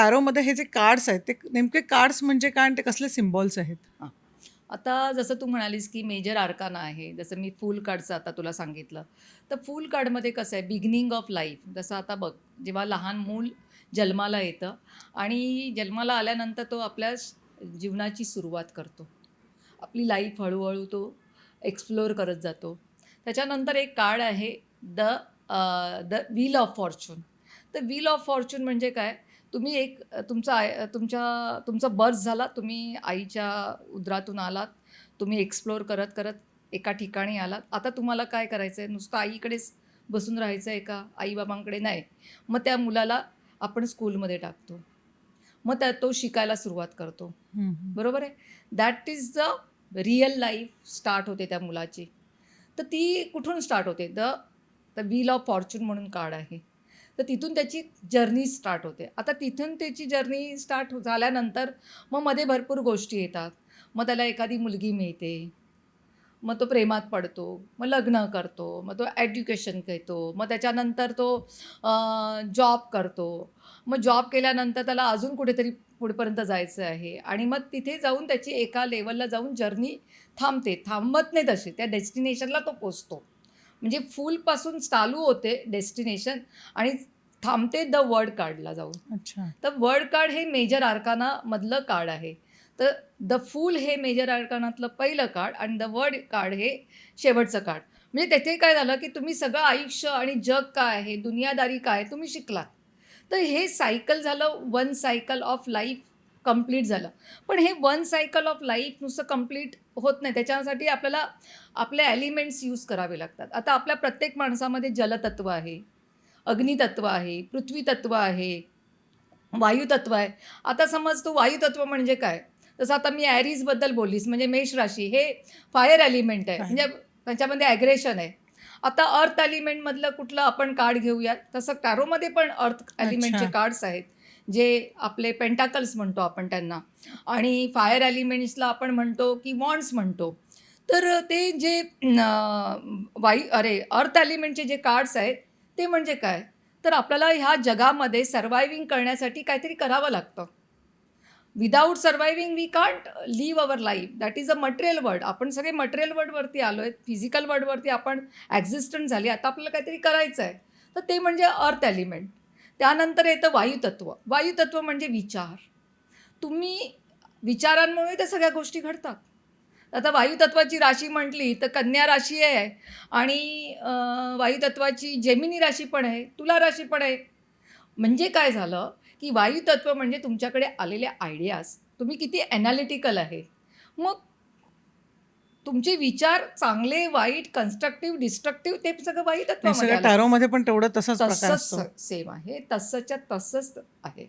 टॅरोमध्ये हे जे कार्ड्स आहेत ते नेमके कार्ड्स म्हणजे काय आणि ते कसले सिम्बॉल्स आहेत? आता जसं तू म्हणालीस की मेजर आर्काना आहे जसं मी फुल कार्डचं आता तुला सांगितलं तर फुल कार्डमध्ये कसं आहे बिगिनिंग ऑफ लाईफ जसं आता बघ जेव्हा लहान मूल जन्माला येतं आणि जन्माला आल्यानंतर तो आपल्या जीवनाची सुरुवात करतो. आपली लाईफ हळूहळू तो एक्सप्लोअर करत जातो. त्याच्यानंतर एक कार्ड आहे the the wheel of fortune तर व्हील ऑफ फॉर्च्यून म्हणजे काय? तुम्ही एक तुमचा आय तुमच्या तुमचा बर्थ झाला तुम्ही आईच्या उदरातून आलात तुम्ही एक्सप्लोअर करत करत एका ठिकाणी आलात. आता तुम्हाला काय करायचं आहे नुसतं आईकडेच बसून राहायचं आहे का? आईबाबांकडे नाही. मग त्या मुलाला आपण स्कूलमध्ये टाकतो. मग त्या तो शिकायला सुरुवात करतो. बरोबर आहे? That is the real life start होते त्या मुलाची. तर ती कुठून स्टार्ट होते? The the wheel of fortune म्हणून कार्ड आहे. तर तिथून त्याची जर्नी स्टार्ट होते. आता तिथून त्याची जर्नी स्टार्ट झाल्यानंतर मग मध्ये भरपूर गोष्टी येतात. मग त्याला एखादी मुलगी मिळते. मग तो प्रेमात पडतो. मग लग्न करतो. मग तो ॲड्युकेशन घेतो. मग त्याच्यानंतर तो जॉब करतो. मग जॉब केल्यानंतर त्याला अजून कुठेतरी पुढपर्यंत जायचं आहे. आणि मग तिथे जाऊन त्याची एका लेवलला जाऊन जर्नी थांबते. थांबत नाही तशी. त्या डेस्टिनेशनला तो पोचतो. म्हणजे फुलपासून चालू होते डेस्टिनेशन आणि थांबते द वर्ड कार्डला जाऊन. अच्छा. तर वर्ड कार्ड हे मेजर आर्कानामधलं कार्ड आहे. तर द फूल हे मेजर आर्कानातलं पहिलं कार्ड आणि द वर्ड कार्ड हे शेवटचं कार्ड. म्हणजे तेथे काय झालं की तुम्ही सगळं आयुष्य आणि जग काय आहे दुनियादारी काय तुम्ही शिकलात. तर हे सायकल झालं one cycle of life. Complete झालं. पण हे वन सायकल ऑफ लाईफ नुसतं कंप्लीट होत नाही. त्याच्यासाठी आपल्याला आपले ॲलिमेंट्स यूज करावे लागतात. आता आपल्या प्रत्येक माणसामध्ये जलतत्व आहे अग्नितत्व आहे पृथ्वी तत्व आहे वायुतत्व आहे. आता समज तू वायुतत्व म्हणजे काय? जसं आता मी ॲरीजबद्दल बोललीस म्हणजे मेष राशी हे फायर एलिमेंट आहे. म्हणजे त्याच्यामध्ये ॲग्रेशन आहे. आता अर्थ एलिमेंटमधलं कुठलं आपण कार्ड घेऊयात? तसं टॅरोमध्ये पण अर्थ एलिमेंटचे. कार्ड्स आहेत. जे आपले पेंटाकल्स म्हणतो आपण त्यांना. आणि फायर ॲलिमेंट्सला आपण म्हणतो की वॉन्ड्स म्हणतो. तर ते जे वाई वायू अरे अर्थ ॲलिमेंटचे जे कार्ड्स आहेत ते म्हणजे काय? तर आपल्याला ह्या जगामध्ये सर्वायविंग करण्यासाठी काहीतरी करावं लागतं. Without surviving we can't live our life that is a material word आपण सगळे मटेरियल वर्डवरती आलो आहे फिजिकल वर्डवरती आपण ॲक्झिस्टंट झाली. आता आपल्याला काहीतरी करायचं आहे तर ते म्हणजे अर्थ एलिमेंट त्यानंतर येतं वायुतत्व. वायुतत्व म्हणजे विचार. तुम्ही विचारांमुळे त्या सगळ्या गोष्टी घडतात. आता वायुतत्वाची राशी म्हटली तर कन्या राशी आहे आणि वायुतत्वाची जेमिनी राशी पण आहे तुला राशी पण आहे. म्हणजे काय झालं की वायुतत्व म्हणजे तुमच्याकडे आलेल्या आयडियाज तुम्ही किती ॲनालिटिकल आहे. मग तुमचे विचार चांगले वाईट कन्स्ट्रक्टिव्ह डिस्ट्रक्टिव्ह ते सगळं आलं. टॅरोमध्ये पण तेवढं तसंच सेम आहे. तसंच्या तसंच आहे.